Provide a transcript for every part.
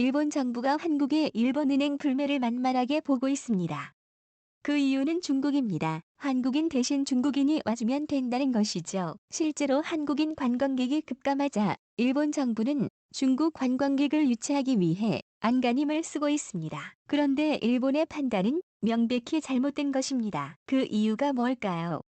일본 정부가 한국의 일본은행 불매를 만만하게 보고 있습니다. 그 이유는 중국입니다. 한국인 대신 중국인이 와주면 된다는 것이죠. 실제로 한국인 관광객이 급감하자 일본 정부는 중국 관광객을 유치하기 위해 안간힘을 쓰고 있습니다. 그런데 일본의 판단은 명백히 잘못된 것입니다. 그 이유가 뭘까요?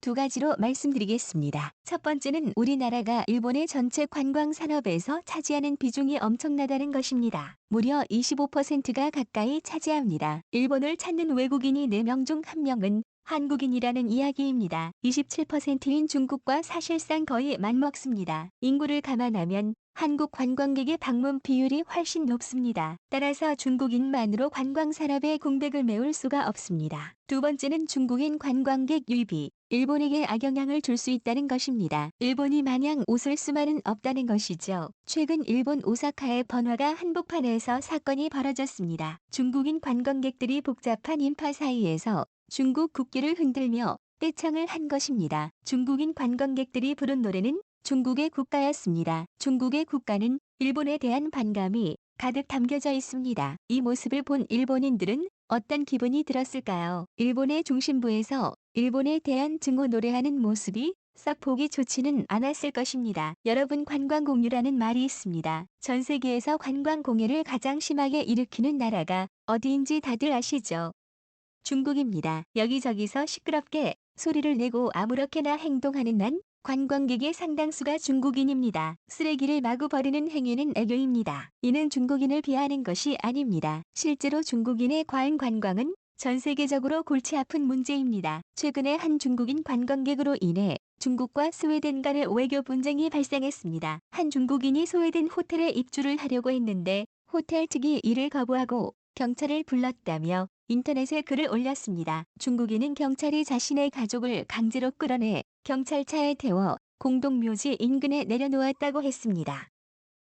두 가지로 말씀드리겠습니다. 첫 번째는 우리나라가 일본의 전체 관광 산업에서 차지하는 비중이 엄청나다는 것입니다. 무려 25%가 가까이 차지합니다. 일본을 찾는 외국인이 4명 중 1명은 한국인이라는 이야기입니다. 27%인 중국과 사실상 거의 맞먹습니다. 인구를 감안하면 한국 관광객의 방문 비율이 훨씬 높습니다. 따라서 중국인만으로 관광 산업의 공백을 메울 수가 없습니다. 두 번째는 중국인 관광객 유입이 일본에게 악영향을 줄 수 있다는 것입니다. 일본이 마냥 웃을 수만은 없다는 것이죠. 최근 일본 오사카의 번화가 한복판에서 사건이 벌어졌습니다. 중국인 관광객들이 복잡한 인파 사이에서 중국 국기를 흔들며 떼창을 한 것입니다. 중국인 관광객들이 부른 노래는 중국의 국가였습니다. 중국의 국가는 일본에 대한 반감이 가득 담겨져 있습니다. 이 모습을 본 일본인들은 어떤 기분이 들었을까요? 일본의 중심부에서 일본에 대한 증오 노래하는 모습이 썩 보기 좋지는 않았을 것입니다. 여러분 관광공유라는 말이 있습니다. 전 세계에서 관광공해를 가장 심하게 일으키는 나라가 어디인지 다들 아시죠? 중국입니다. 여기저기서 시끄럽게 소리를 내고 아무렇게나 행동하는 난 관광객의 상당수가 중국인입니다. 쓰레기를 마구 버리는 행위는 애교입니다. 이는 중국인을 비하하는 것이 아닙니다. 실제로 중국인의 과잉 관광은 전 세계적으로 골치 아픈 문제입니다. 최근에 한 중국인 관광객으로 인해 중국과 스웨덴 간의 외교 분쟁이 발생했습니다. 한 중국인이 스웨덴 호텔에 입주를 하려고 했는데 호텔 측이 이를 거부하고 경찰을 불렀다며 인터넷에 글을 올렸습니다. 중국인은 경찰이 자신의 가족을 강제로 끌어내 경찰차에 태워 공동묘지 인근에 내려놓았다고 했습니다.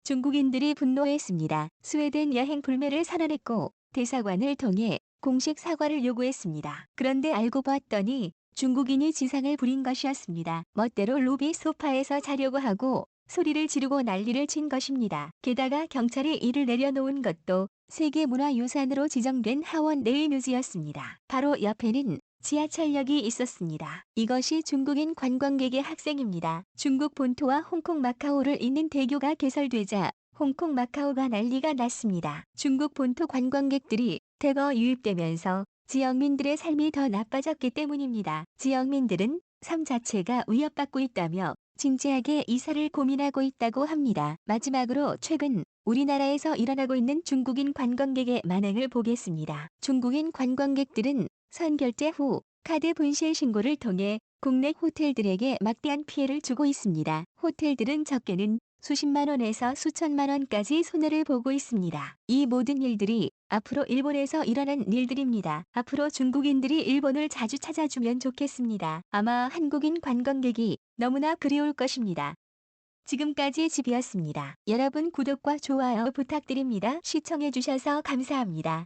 중국인들이 분노했습니다. 스웨덴 여행 불매를 선언했고 대사관을 통해 공식 사과를 요구했습니다. 그런데 알고 봤더니 중국인이 지상을 부린 것이었습니다. 멋대로 로비 소파에서 자려고 하고 소리를 지르고 난리를 친 것입니다. 게다가 경찰이 이를 내려놓은 것도 세계문화유산으로 지정된 하원 내의 묘지였습니다. 바로 옆에는 지하철역이 있었습니다. 이것이 중국인 관광객의 학생입니다. 중국 본토와 홍콩 마카오를 잇는 대교가 개설되자 홍콩 마카오가 난리가 났습니다. 중국 본토 관광객들이 대거 유입되면서 지역민들의 삶이 더 나빠졌기 때문입니다. 지역민들은 삶 자체가 위협받고 있다며 진지하게 이사를 고민하고 있다고 합니다. 마지막으로 최근 우리나라에서 일어나고 있는 중국인 관광객의 만행을 보겠습니다. 중국인 관광객들은 선 결제 후 카드 분실 신고를 통해 국내 호텔들에게 막대한 피해를 주고 있습니다. 호텔들은 적게는 수십만 원에서 수천만 원까지 손해를 보고 있습니다. 이 모든 일들이 앞으로 일본에서 일어난 일들입니다. 앞으로 중국인들이 일본을 자주 찾아주면 좋겠습니다. 아마 한국인 관광객이 너무나 그리울 것입니다. 지금까지 집이었습니다. 여러분 구독과 좋아요 부탁드립니다. 시청해주셔서 감사합니다.